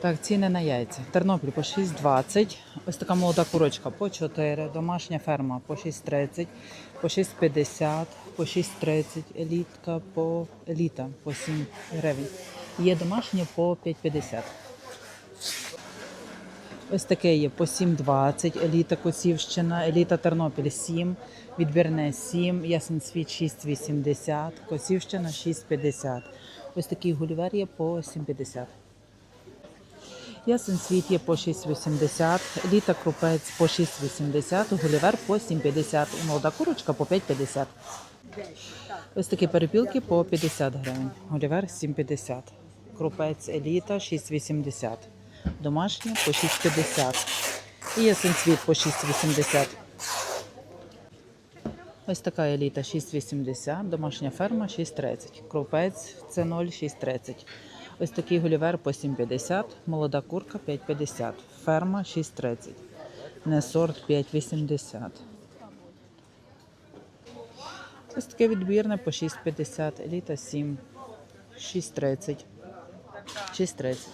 Так, ціни на яйця. Тернопіль по 6,20. Ось така молода курочка по 4. Домашня ферма по 6,30, по 6,50, по 6,30. Елітка по еліта по 7 гривень. Є домашня по 5,50. Ось таке є по 7,20, еліта Косівщина, еліта Тернопіль 7, відбірне 7, ясен світ 6,80, Косівщина 6,50. Ось такий гулівер є по 7,50. Ясен світ є по 6,80, еліта крупець по 6,80, гулівер по 7,50 і молода курочка по 5,50. Ось такі перепілки по 50 гривень, гулівер 7,50, крупець еліта 6,80. Домашні по 6,50. І ясен світ по 6,80. Ось така еліта 6,80, домашня ферма 6,30. Крупець це 0,630. Ось такий гулівер по 7,50, молода курка 5,50, ферма 6,30. Не сорт 5,80. Ось таке відбірне по 6,50, еліта 7, 6,30. 6,30.